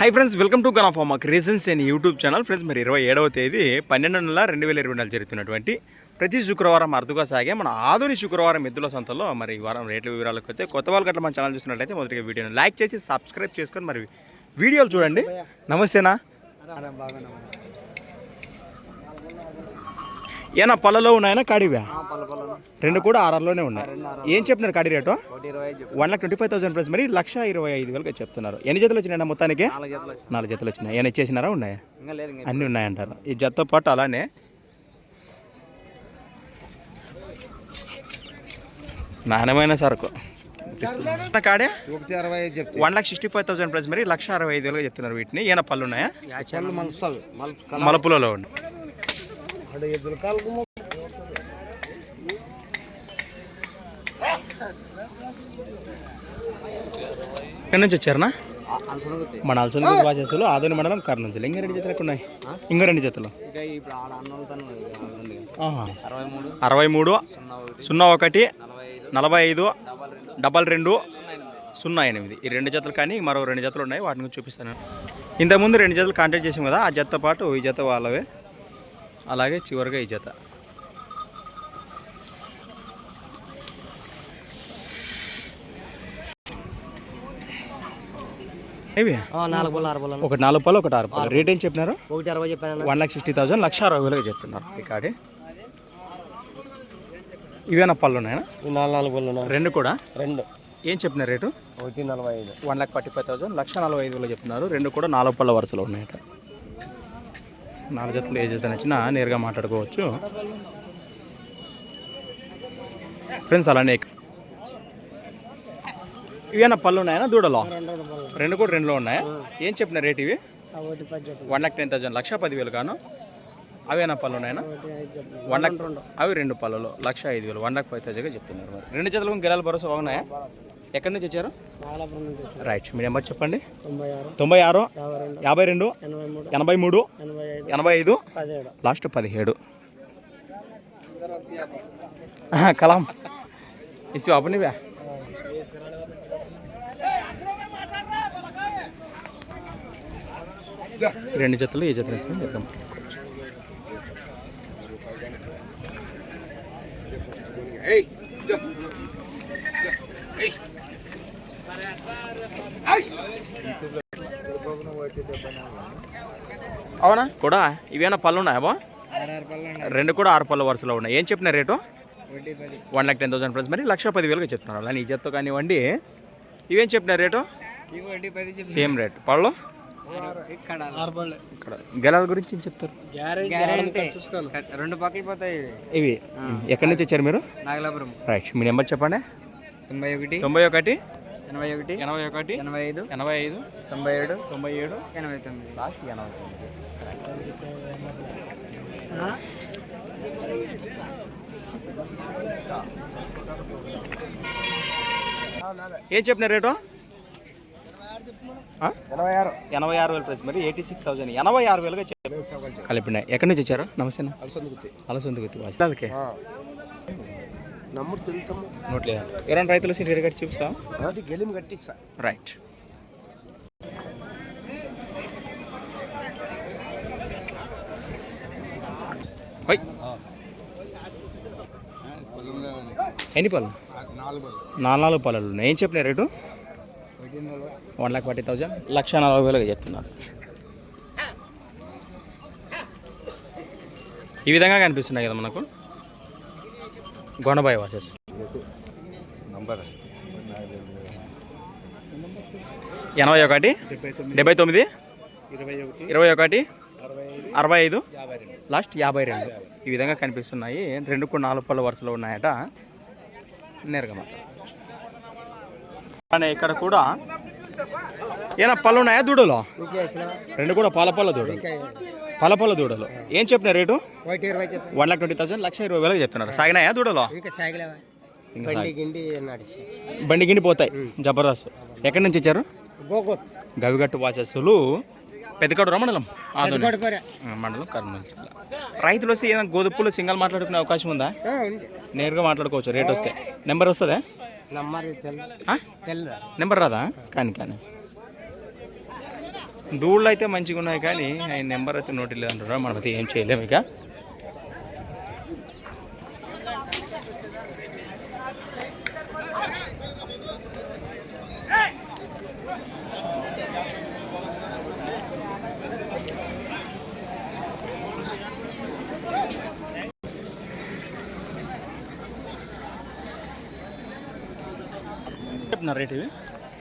Hi friends welcome to gun of మా అని and YouTube channel friends మరి ఇరవై ఏడవ తేదీ పన్నెండు నెల రెండు వేల ఇరవై నాలుగు జరుగుతున్నటువంటి ప్రతి శుక్రవారం అరుదుగా సాగే మన ఆధుని శుక్రవారం ఎద్దుల సంతలో. మరి ఈ వారం రేట్ల వివరాలకు వస్తే కొత్త వాళ్ళు గట్ల మన ఛానల్ చూసినట్లయితే మొదటిగా వీడియోని లైక్ చేసి సబ్స్క్రైబ్ చేసుకొని మరి వీడియోలు చూడండి. నమస్తేనా? ఏనా పళ్ళలో ఉన్నాయనా కాడివా? రెండు కూడా ఆర్ఆర్లోనే ఉన్నాయి. ఏం చెప్తున్నారు కాడి rate. One lakh twenty five thousand price మరి లక్ష ఇరవై ఐదు వేలుగా చెప్తున్నారు. ఎన్ని జతలు వచ్చినాయి మొత్తానికి? నాలుగు జతలు వచ్చినాయి. ఏమైనా ఇచ్చేసినారా ఉన్నాయా? ఇంకా లేదు ఇంకా అన్నీ ఉన్నాయంటారు. ఈ జతతో పాటు అలానే నాణ్యమైన సరుకు. కాడే? One lakh sixty five thousand price మరి లక్ష అరవై ఐదు వేలుగా చెప్తున్నారు వీటిని. ఏమైనా పళ్ళు ఉన్నాయా? మలపులలో ఉన్నాయి. అడు ఎద్దుల కాలుకు ఎక్కడి నుంచి వచ్చారనా? మన అలసంద వాచేసులు ఆదోని మండలం కర్నూలు ఇంకా రెండు జతలు. ఎక్కడ ఉన్నాయి ఇంకా రెండు. జతలు. అరవై మూడు సున్నా ఒకటి నలభై ఐదు డబల్ రెండు సున్నా ఎనిమిది. ఈ రెండు జతలు కానీ మరో రెండు జతలు ఉన్నాయి. వాటిని చూపిస్తాను. ఇంతకుముందు రెండు జతలు కాంటాక్ట్ చేసాం కదా ఆ జతతో పాటు ఈ జత వాళ్ళవే. అలాగే చివరిగా ఈ జత. నాలుగు ఆరు ఒకటి నాలుగు పళ్ళు ఒకటి ఆరు పళ్ళు రేట్ ఏం చెప్పినారు? ఒకటి అరవై చెప్పాను వన్ లాక్ సిక్స్టీ థౌసండ్ లక్ష అరవై వేలుగా చెప్తున్నారు ఈ కాడి. ఇవేనా పళ్ళు ఉన్నాయా నాలుగు నాలుగు బల్ల రెండు కూడా? రెండు. ఏం చెప్పినారు రేటు? ఒకటి నలభై ఐదు. One lakh forty five thousand లక్ష నలభై ఐదు వేలు చెప్తున్నారు. రెండు కూడా నాలుగు పళ్ళ వరుసలో ఉన్నాయట. నాలుగు జతలు ఏ జత నచ్చినా నేరుగా మాట్లాడుకోవచ్చు. ఫ్రెండ్స్ అలానే ఇవేనా పళ్ళు ఉన్నాయా? దూడలో? రెండు కూడా రెండులో ఉన్నాయా? ఏం చెప్పిన రేట్ ఇవి? One lakh ten thousand. లక్ష పదివేలు గాను అవేనా పళ్ళు ఉన్నాయా ఒకటి ఐదు చెప్పు వన్ లాక్ అవి రెండు పళ్ళలో లక్ష ఐదు వేలు వన్ లాక్ ఫైవ్ థౌసండ్గా చెప్తున్నారు మరి. రెండు జతలు గెలాల భరోసా బాగున్నాయా? ఎక్కడి నుంచి వచ్చారు. రైట్ మీ నెంబర్ చెప్పండి. తొంభై ఆరు యాభై రెండు ఎనభై మూడు ఎనభై ఐదు లాస్ట్ పదిహేడు. కలాం. ఇసి బాబు నీవే? రెండు జతలు ఈ జత నుంచి అవునా? కూడా ఇవేనా పళ్ళు ఉన్నాయా బా రెండు కూడా ఆరు పళ్ళ వరుసలో ఉన్నాయి. ఏం చెప్పిన రేటు? పది one lakh ten thousand friends మరి లక్ష పదివేలుగా చెప్తున్నారు. అలా నీ జత్తో కానివ్వండి. ఇవేం చెప్పిన రేటు? పది సేమ్ రేట్ పళ్ళు? ఇక్కడ. గెలాల గురించి ఏం చెప్తారు? రెండు పక్కలు పోతాయి ఇవి. ఎక్కడి నుంచి వచ్చారు మీరు? నాగలాపురం. రైట్. మీ నెంబర్ చెప్పండి. తొంభై ఒకటి. తొంభై ఒకటి. ఎనభై ఒకటి. ఎనభై ఒకటి. ఎనభై ఐదు. ఎనభై ఐదు. తొంభై ఏడు. తొంభై ఏడు. ఎనభై తొమ్మిది. లాస్ట్ ఎనభై తొమ్మిది. ఏం చెప్పిన రేటు? ఎనభై ఆరు. ఎనభై ఆరు వేలు ప్రైస్. మరి ఎయిటీ సిక్స్ థౌసండ్ ఎనభై ఆరు వేలుగా కలిపినాయి. ఎక్కడి నుంచి వచ్చారు? నమస్తే అలసందుకుతాయి అలసొందుకు వాళ్ళకి నమ్ముడు తెలుతాము నోట్లేదు ఎవరైనా రైతులు కట్టి చూపిస్తా కట్టిస్తా. రైట్. హోయ్ ఎన్ని పళ్ళు? నాలుగు నాలుగు నాలుగు పళ్ళు. ఉన్నాయి ఏం చెప్పిన rate? One lakh forty thousand. లక్ష నలభై వేలుగా చెప్తున్నారు. ఈ విధంగా కనిపిస్తున్నాయి కదా మనకు? గొండబాయి వాచెస్ నంబర్. ఎనభై ఒకటి డెబ్బై తొమ్మిది ఇరవై ఒకటి ఇరవై ఒకటి అరవై ఐదు లాస్ట్ యాభై రెండు. ఈ విధంగా కనిపిస్తున్నాయి. రెండు కూడా నాలుగు పళ్ళ వరుసలో ఉన్నాయట. నేరుగా మాట్లాడు అనే ఇక్కడ కూడా ఏనా పళ్ళు ఉన్నాయా దూడలు? రెండు కూడా పాల పళ్ళ దూడలు. పాల పళ్ళ దూడలు. ఏం చెప్పిన rate? One lakh twenty thousand లక్ష ఇరవై వేలకు చెప్తున్నారు. సాగినాయా దూడలు? బండి గిండి పోతాయి. జబర్దస్త్. ఎక్కడి నుంచి గోగోట్ గవిగట్టు వాచస్సులు. పెద్దకడూర మండలం? మండలం కర్నూలు జిల్లా. రైతులు వస్తే ఏదైనా గోధుమలు సింగల్ మాట్లాడుకునే అవకాశం ఉందా? నేరుగా మాట్లాడుకోవచ్చు రేట్ వస్తే. నెంబర్ వస్తుందా? నెంబర్ రాదా? కానీ కానీ. దూళ్ళు అయితే మంచిగా ఉన్నాయి కానీ ఆయన నెంబర్ అయితే నోటి లేదంటారా మనం అయితే ఏం చేయలేము ఇక. చెప్తున్నారు రేట్ ఇవి?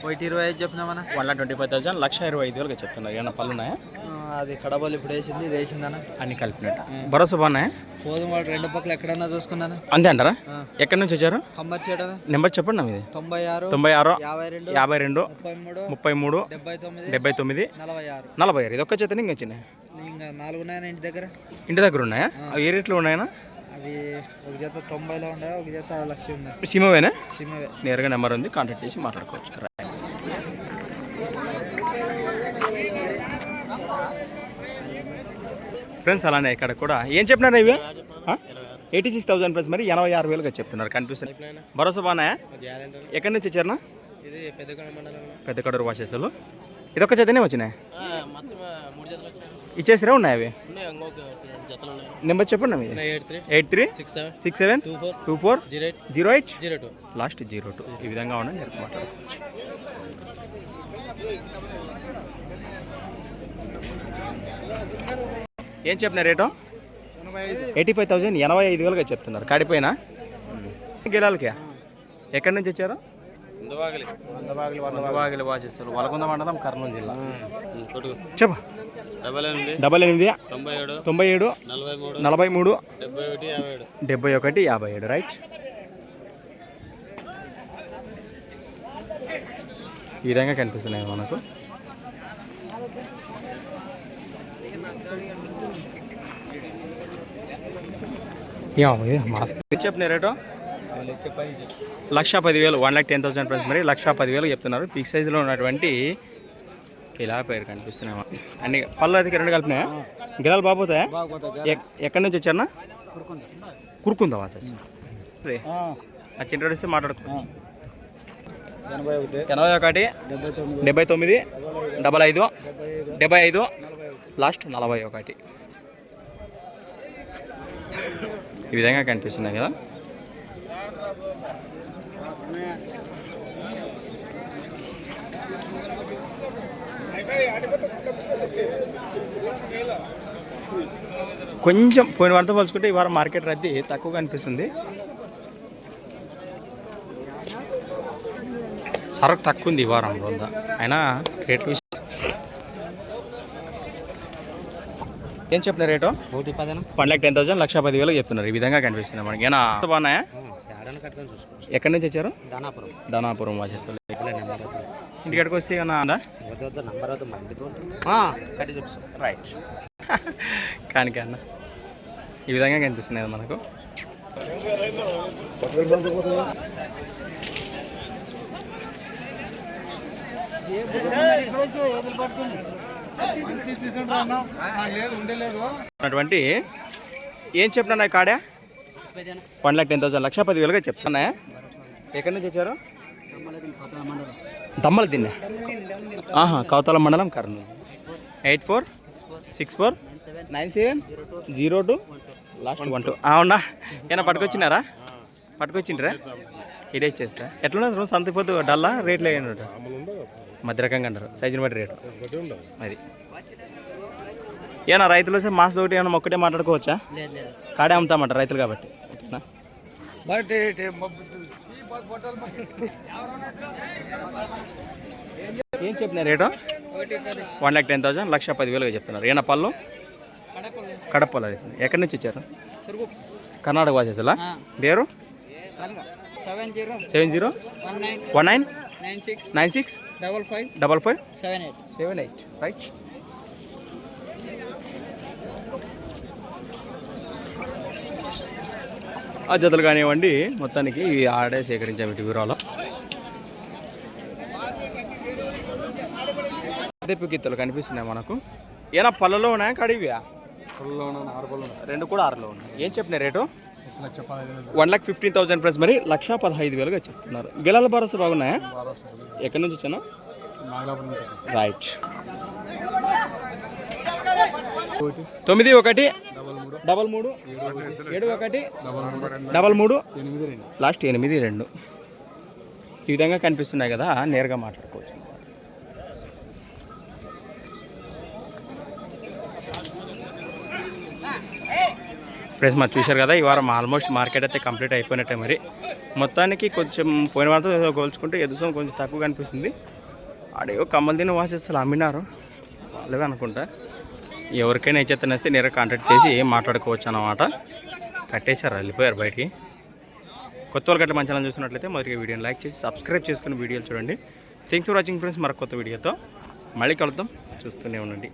ఒకటి ఇరవై ఐదు చెప్పినామన్నా. One lakh twenty five thousand లక్ష ఇరవై ఐదు వేలుగా చెప్తున్నారు. ఏమన్నా పళ్ళు ఉన్నాయా అది కడబలు ఇప్పుడు వేసింది ఇది వేసిందన్న. అన్ని కలిపినట్టు. భరోసా బాగున్నాయా? పోదుం రెండు పక్కల ఎక్కడన్నా చూసుకున్నాను? అంతే అంటారా? ఎక్కడి నుంచి వచ్చారు? నెంబర్ చెప్పండి మీది తొంభై ఆరు తొంభై ఆరు యాభై రెండు యాభై రెండు ముప్పై మూడు ముప్పై మూడు డెబ్బై తొమ్మిది డెబ్బై తొమ్మిది నలభై ఆరు. నలభై ఆరు. ఇది ఒక్క చేతనే ఇంకా వచ్చినాయి ఇంకా నాలుగు ఉన్నాయన్న ఇంటి దగ్గర? ఇంటి దగ్గర ఉన్నాయా? ఏ రేట్లో ఉన్నాయా అవి ఒక జత తొంభైలో ఉన్నాయి ఒక జత లక్ష ఉంది. సీమవేనా? సిమ్మవే నేరుగా నెంబర్ ఉంది కాంటాక్ట్ చేసి మాట్లాడుకోవచ్చు. ఫ్రెండ్స్ అలానే ఇక్కడ కూడా ఏం చెప్పినారు ఇవి ఎయిటీ సిక్స్ థౌసండ్ ప్లస్ మరి ఎనభై ఆరు వేలుగా చెప్తున్నారు కనిపిస్తుంది. భరోసా బాగున్నాయా? ఎక్కడి నుంచి వచ్చారనా ఇది పెద్ద కడూరు వాసేసాలు. ఇదొక చేతనే వచ్చినాయి? మొత్తం మూడు జతలు వచ్చాయి ఇచ్చేసిరా ఉన్నాయి అవి? నెంబర్ చెప్పండి మీది eight three. Six seven. Two four. Two four. Zero eight. Zero two. Last zero two. ఈ విధంగా ఉండండి నేను మాట్లాడుకోవచ్చు. ఏం చెప్పిన రేటు? ఎయిటీ ఫైవ్ థౌసండ్ ఎనభై ఐదు వేలుగా చెప్తున్నారు. కాడిపోయినా? గిలాలకి? ఎక్కడి నుంచి వచ్చారు? వాసిస్తారు వలకొంద మండలం కర్నూలు జిల్లా. చెప్పు. డబల్ ఎనిమిది డబల్ ఎనిమిది తొంభై ఏడు తొంభై ఏడు నలభై మూడు నలభై మూడు డెబ్బై ఒకటి యాభై ఏడు. రైట్. ఈ విధంగా కనిపిస్తున్నాయి మనకు. చెప్పిన రేటు? లక్ష పదివేలు. One lakh ten thousand price మరి లక్ష పదివేలు చెప్తున్నారు. పిక్ సైజులో ఉన్నటువంటి ఇలా పేరు కనిపిస్తున్నాయి. అన్ని పళ్ళు అయితే రెండు కలిపినాయా? గిలాలు బాగుపోతాయా ఎక్- ఎక్కడి నుంచి వచ్చారన్నా? కురుకుందా. వాసస్. ఆ. చిన్నడిస్తే మాట్లాడుకో. ఎనభై ఒకటి. ఎనభై ఒకటి డెబ్బై తొమ్మిది. డబల్ ఐదు డెబ్బై ఐదు. లాస్ట్ నలభై ఒకటి. ఈ విధంగా కనిపిస్తున్నాయి కదా. కొంచెం పోయిన వారితో పోల్చుకుంటే ఈ వారం మార్కెట్ రద్దీ తక్కువ కనిపిస్తుంది సరకు తక్కువ ఉంది ఈ వారం వంద అయినా రేట్ విషయం ఏం చెప్పిన రేటు? ఒకటి పదన వన్ టెన్ థౌసండ్ లక్ష పది వేలు చెప్తున్నారు. ఈ విధంగా కనిపిస్తుంది మనకి. ఏనా? బాగున్నాయా? ఎక్కడి నుంచి వచ్చారు? దానాపురం. దానాపురం వాచేస్తారు. ఇంటికాడికి వస్తే ఏమన్నా ఉందా? నంబర్ కట్టి చూపిస్తాం. రైట్ కానికే అన్న ఈ విధంగా కనిపిస్తుంది కదా మనకు. అటువంటి ఏం చెప్పినా కాడా? వన్ లాక్ టెన్ థౌసండ్ లక్ష పది వేలుగా చెప్తున్నాయా? ఎక్కడి నుంచి వచ్చారు? దమ్మల తిన్నా ఆహా కౌతల మండలం Kurnool. Eight four six four nine seven zero two last one two. అవునా ఏమైనా పట్టుకొచ్చినారా? పట్టుకొచ్చిండ్రా? ఇదే ఇచ్చేస్తా ఎట్లున్నది రోజు సంత పొద్దు? డల్లా? రేట్లు వేయండి మధ్య రకంగా అంటారు. సైజుని బట్టి రేటు. అది ఏనా రైతులు వస్తే మాస్ తోటి ఏమైనా ఒక్కటే మాట్లాడుకోవచ్చా? లేదు లేదు. కాడే అమ్ముతామంట రైతులు కాబట్టి. ఏం చెప్పిన rate? One lakh ten thousand లక్ష పదివేలుగా చెప్తున్నారు. ఏనా పళ్ళు? వేసింది. ఎక్కడి నుంచి వచ్చారు? కర్ణాటక వాసేసలా పేరు? Seven zero. Seven zero? One nine. Nine six? Double five. Double five? Seven eight. Seven eight. Right. ఆ జతలు కానివ్వండి మొత్తానికి ఇవి ఆడే సేకరించాము ఇటు వివరాలు. అదే గిత్తలు కనిపిస్తున్నాయి మనకు. ఏనా పళ్ళలో ఉన్నాయా కడివియా? రెండు కూడా ఆరులో ఉన్నాయి. ఏం చెప్పిన rate? One lakh fifteen thousand plus మరి లక్ష పదహైదు వేలుగా చెప్తున్నారు. గిలాల భరోసా బాగున్నాయా? ఎక్కడి నుంచి వచ్చాను. రైట్. తొమ్మిది ఒకటి. డబల్ మూడు ఏడు ఒకటి డబల్ మూడు లాస్ట్ ఎనిమిది రెండు. ఈ విధంగా కనిపిస్తున్నాయి కదా నేరుగా మాట్లాడుకోవచ్చు. ఫ్రెండ్స్ మరి చూశారు కదా ఈ వారం ఆల్మోస్ట్ మార్కెట్ అయితే కంప్లీట్ అయిపోయినట్టే మరి. మొత్తానికి కొంచెం పోయిన వారంతో పోల్చుకుంటే ఎదుసం కొంచెం తక్కువ కనిపిస్తుంది. ఆడే కమ్మల దిన వాసిస్తులు అమ్మినారు. వాళ్ళవే అనుకుంటా. ఎవరికైనా ఇచ్చేత నేస్తే నేరుగా కాంటాక్ట్ చేసి మాట్లాడుకోవచ్చు అన్నమాట. కట్టేశారు వెళ్ళిపోయారు బయటికి. కొత్త వాళ్ళు గట్ల మంచి చూసినట్లయితే మొదటిగా వీడియోని లైక్ చేసి సబ్స్క్రైబ్ చేసుకుని వీడియోలు చూడండి. థ్యాంక్స్ ఫర్ వాచింగ్ ఫ్రెండ్స్ మరొక కొత్త వీడియోతో మళ్ళీ కలుద్దాం. చూస్తూనే ఉండండి.